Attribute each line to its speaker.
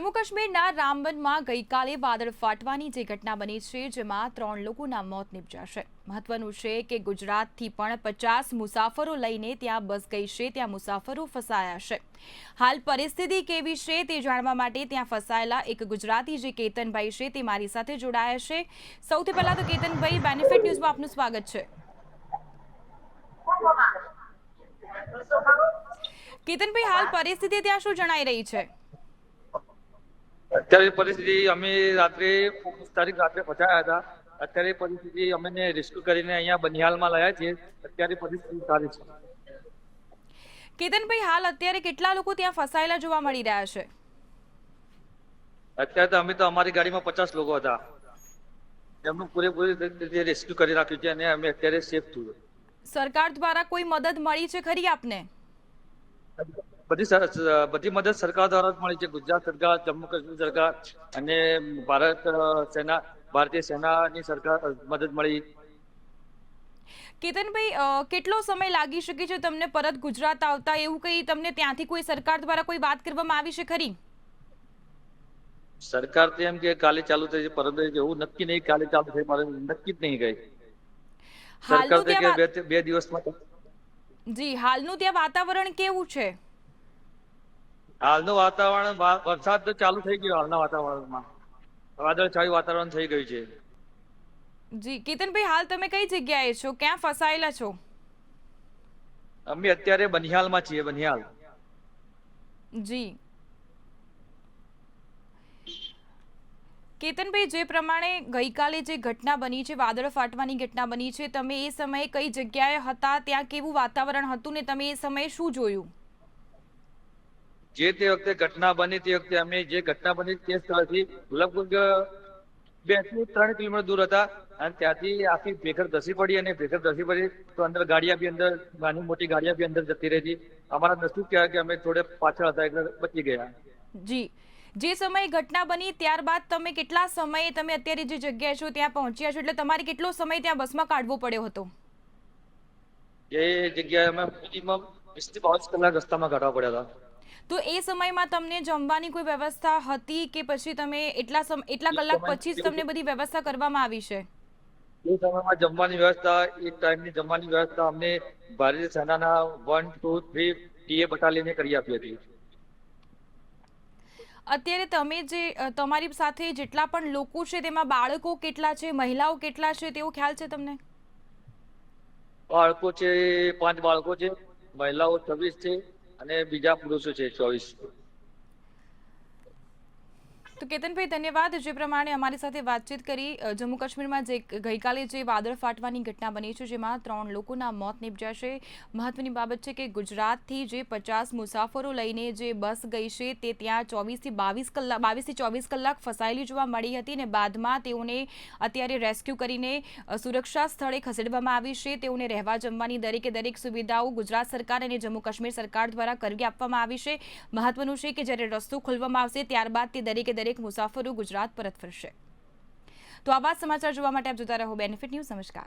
Speaker 1: જમ્મુ કાશ્મીરના રામબનમાં ગઈકાલે વાદળ ફાટવાની જે ઘટના બની છે, જેમાં ત્રણ લોકોના મોત નીપજ્યા છે. મહત્વનું છે કે ગુજરાતથી પણ પચાસ મુસાફરો લઈને ત્યાં બસ ગઈ છે, ત્યાં મુસાફરો ફસાયા છે. હાલ પરિસ્થિતિ કેવી છે તે જાણવા માટે ત્યાં ફસાયેલા એક ગુજરાતી જે કેતનભાઈ છે તે મારી સાથે જોડાયા છે. સૌથી પહેલા તો કેતનભાઈ બેનિફિટ ન્યૂઝમાં આપનું સ્વાગત છે. કેતનભાઈ, હાલ પરિસ્થિતિ ત્યાં શું જણાઈ રહી છે?
Speaker 2: અત્યારે પરિસ્થિતિ અમે રાત્રે ઓગણીસ તારીખ રાત્રે પહોંચાયા હતા. અત્યારે પરિસ્થિતિ અમે રેસ્ક્યુ કરીને અહીંયા બનિહાલમાં લાયા છીએ. અત્યારે પરિસ્થિતિ સારી છે.
Speaker 1: કેતનભાઈ હાલ અત્યારે કેટલા લોકો ત્યાં ફસાયેલા જોવા મળી રહ્યા છે?
Speaker 2: અત્યારે તો અમે તો અમારી ગાડીમાં પચાસ લોકો હતા. એમનું પૂરેપૂરી રીતે રેસ્ક્યુ કરી રાખ્યું છે અને અમે અત્યારે સેફ છું
Speaker 1: સરકાર દ્વારા કોઈ મદદ મળી છે ખરી આપને?
Speaker 2: બધી બધી મદદ સરકાર દ્વારા જ મળી છે. ગુજરાત સરકાર જમ્મુ કાશ્મીર સરકાર અને ભારત સેના ભારતીય સેનાની સરકાર મદદ મળી.
Speaker 1: કેતનભાઈ કેટલો સમય લાગી શકે છે તમને પરત ગુજરાત આવતા? એવું કંઈ તમને ત્યાંથી કોઈ સરકાર દ્વારા કોઈ વાત કરવામાં આવી છે ખરી?
Speaker 2: સરકાર તો એમ કે કાલે ચાલુ થઈ છે પરંતુ એવું નક્કી નહીં કાલે ચાલુ થઈ મારે નક્કી જ નહીં ગઈ સરકાર તો કે બે દિવસમાં
Speaker 1: જી હાલનું ત્યાં વાતાવરણ કેવું છે?
Speaker 2: હાલનું વાતાવરણ વરસાદ તો ચાલુ થઈ ગયો હાલના વાતાવરણમાં. વાદળછાયું વાતાવરણ થઈ ગયું છે.
Speaker 1: જી કેતનભાઈ હાલ તમે કઈ જગ્યાએ છો? ક્યાં ફસાયેલા છો?
Speaker 2: અમે અત્યારે બનિહાલમાં છીએ બનિહાલ.
Speaker 1: જી. કેતનભાઈ જે પ્રમાણે ગઈકાલે જે ઘટના બની છે વાદળ ફાટવાની ઘટના બની છે તમે એ સમયે કઈ જગ્યાએ હતા ત્યાં કેવું વાતાવરણ હતું ને તમે એ સમયે શું જોયું?
Speaker 2: જે તે વખતે ઘટના બની તે વખતે અમે જે ઘટના બની તે સ્થળથી લગભગ બેથી ત્રણ કિલોમીટર દૂર હતા અને ત્યાંથી આખી ભેખર ધસી પડી અને ભેખર ધસી પડી તો અંદર ગાડિયા બી અંદર નાની મોટી ગાડિયા બી અંદર જતી રહી હતી. અમારા નસીબ કહેવાય કે અમે થોડે પાછળ હતા એટલે બચી ગયા.
Speaker 1: જી. જે સમયે ઘટના બની ત્યારબાદ તમે કેટલા સમયે તમે અત્યારે જે જગ્યાએ છો ત્યાં પહોંચ્યા છો? એટલે તમારે કેટલો સમય ત્યાં બસમાં કાઢવો પડ્યો હતો?
Speaker 2: એ જગ્યાએ અમે મિનિમમ વીસથી બાવીસ કલાક રસ્તામાં કાઢવા પડ્યા હતા.
Speaker 1: તો એ સમયમાં તમને જમવાની કોઈ વ્યવસ્થા હતી કે પછી તમે એટલા એટલા કલાક પછી જ તમને બધી વ્યવસ્થા કરવામાં આવી છે?
Speaker 2: એ સમયમાં જમવાની વ્યવસ્થા એક ટાઈમની જમવાની વ્યવસ્થા અમને ભારતીય સેનાના વન ટુ થ્રી ટીએ બટાલિયને કરી આપી હતી.
Speaker 1: અત્યારે તમે જે તમારી સાથે જેટલા પણ લોકો છે તેમાં બાળકો કેટલા છે મહિલાઓ કેટલા છે તેવો ખ્યાલ છે તમને?
Speaker 2: બાળકો છે પાંચ બાળકો છે મહિલાઓ છવ્વીસ છે અને બીજા પુરુષો છે ચોવીસ.
Speaker 1: તો કેતનભાઈ, ધન્યવાદ. જે પ્રમાણે અમારી સાથે વાતચીત કરી જમ્મુ કાશ્મીરમાં જે ગઈકાલે જે વાદળ ફાટવાની ઘટના બની છે, જેમાં ત્રણ લોકોના મોત નીપજ્યા છે. મહત્વની બાબત છે કે ગુજરાતથી જે પચાસ મુસાફરો લઈને જે બસ ગઈ છે, તે ત્યાં ચોવીસથી બાવીસ કલાક બાવીસથી ચોવીસ કલાક ફસાયેલી જોવા મળી હતી અને બાદમાં તેઓને અત્યારે રેસ્ક્યુ કરીને સુરક્ષા સ્થળે ખસેડવામાં આવી છે. તેઓને રહેવા જમવાની દરેકે દરેક સુવિધાઓ ગુજરાત સરકાર અને જમ્મુ કાશ્મીર સરકાર દ્વારા કરી આપવામાં આવી છે. મહત્વનું છે કે જ્યારે રસ્તો ખોલવામાં આવશે, ત્યારબાદ તે દરેકે દરેક મુસાફરો ગુજરાત પરત ફરશે. તો આવા જ સમાચાર જોવા માટે આપ જોતા રહો બેનિફિટ ન્યૂઝ નમસ્કાર.